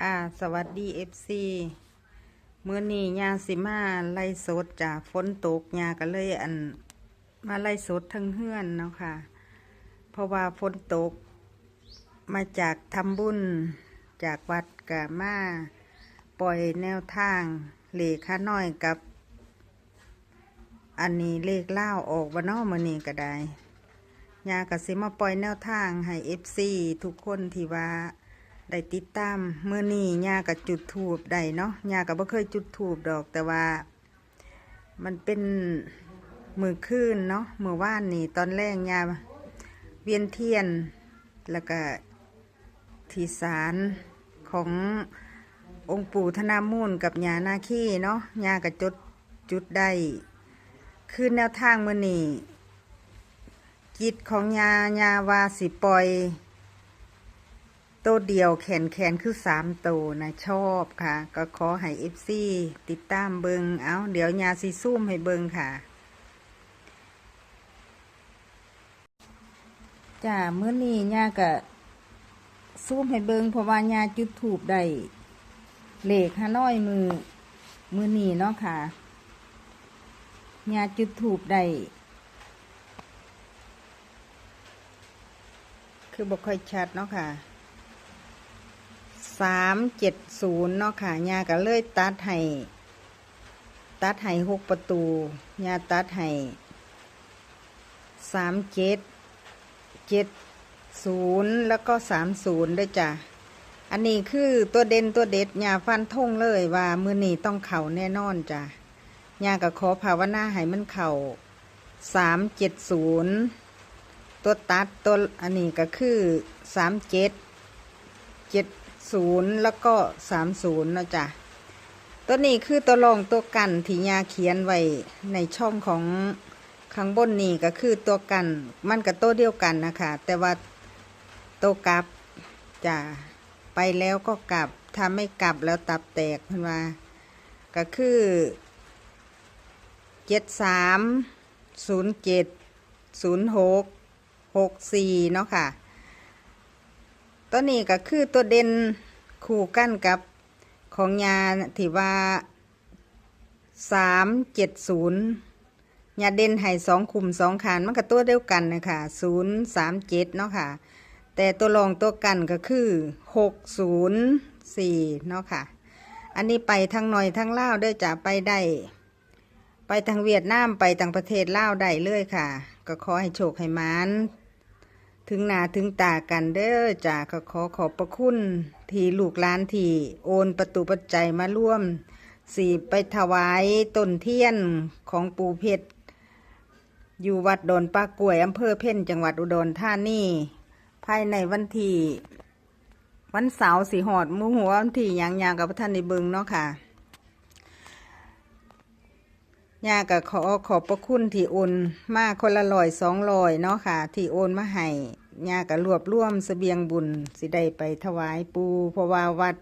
ค่ะ สวัสดีเอฟซีมื้อนี้ยาสิมาไล่สดจากฝนตกยาก็เลยอันมาไล่สดทั้งเฮือนเนาะค่ะ เพราะว่าฝนตก มาจากทำบุญจากวัดกะมาปล่อยแนวทางเลขาน้อยกับ อันนี้เลขเล่าออกวันนอมื้อนี้ก็ได้ยากสิมาปล่อยแนวทางให้เอฟซีทุกคนที่ว่า ได้ติดตามเมื่อนี้ยากับจุดทูบได้เนาะยากับบ่เคยจุดทูบดอกแต่ว่า มันเป็นมือคืนเนาะมือว่านนี่ ตอนแรกยาเวียนเทียน แล้วก็ทีสารขององค์ปู่ธนามูลกับยานาคีเนาะยากับจุดจุดได้คือแนวทางมื่อนี้จิตของยายาวาสิปล่อย ตัวเดียวแขนแขนคือสามโตวนะชอบค่ะ ก็ขอให้เอฟซีติดตามเบิงเอาเดี๋ยวยาสิซุ่มให้เบิงค่ะจ้าเมื่อนี้ยาก็ซุ่มให้เบิงเพราะว่ายาจุดถูบได้เหล็กฮานอยมือมือนี้เนาะค่ะยาจุดถูบได้คือบอกค่อยชัดเนาะค่ะ สามเจ็ดศูนย์เนาะค่ะยาก็เลยตัดให้ตัดให้หกประตูยาตัดให้สามเจ็ดเจ็ดศูนย์แล้วก็สามศูนย์ด้วยจ้ะอันนี้คือตัวเด่นตัวเด็ดยาฟันทงเลยว่ามือนี้ต้องเข่าแน่นอนจ้ะยาก็ขอภาวนาให้มันเข่าสามเจ็ดศูนย์ตัวตัดตัวอันนี้ก็คือสามเจ็ดเจ็ด ศูนย์แล้วก็สามศูนย์นะจ๊ะตัวนี้คือตัวรองตัวกันที่ยาเขียนไว้ในช่องของข้างบนนี่ก็คือตัวกันมันกับตัวเดียวกันนะคะ แต่ว่าตัวกลับจะไปแล้วก็กลับถ้าไม่กลับแล้วตับแตกเพื่นว่าก็คือเจ็ดสามศูนย์เจ็ดศูนย์หกหกสี่เนาะค่ะ ตัวนี้ก็คือตัวเด่นคู่กันกับของยาที่ว่าสามเจ็ดศูนย์ยาเด่นให้สองคุมสองขานมันก็ตัวเดียวกันนะคะศูนย์สามเจ็ดเนาะค่ะ แต่ตัวรองตัวกันก็คือหกศูนย์สี่เนาะค่ะ อันนี้ไปทั้งหน่อยทั้งเล่าวได้จะไปได้ ไปทางเวียดนามไปต่างประเทศล่าได้เลยค่ะ ก็ขอให้โชคให้มาน ถึงหนาถึงตากันเด้อจ้าก็ขอขอบพระคุณ ที่ลูกหลานที่โอนประตูปัจจัยมาร่วมสีไปถวายต้นเทียนของปู่เพชรอยู่วัดดอนปากกล้วยอำเภอเพ่นจังหวัดอุดรธานีภายในวันที่วันเสาร์สีหอดมูหัววันที่ยางยางกับท่านในเบิงเนาะค่ะ ย่าก็ขอขอบพระคุณที่โอนมาคนละลอยสองลอยเนาะค่ะ ที่โอนมาให้ย่าก็รวบรวมเสบียงบุญสิได้ไปถวายปูเพราะว่าวัด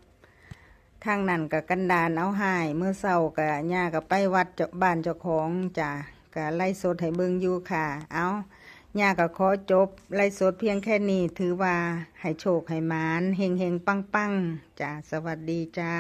ทางนั้นกับกันดานเอาหายเมื่อเศร้ากับย่าก็ไปวัดเจ้าบ้านเจ้าของจ้ะก็ไล่สดให้เบิงอยู่ค่ะ เอาย่าก็ขอจบไล่สดเพียงแค่นี้ถือว่าให้โชคให้มานเฮงเฮงปังปังจ้ะสวัสดีจ้า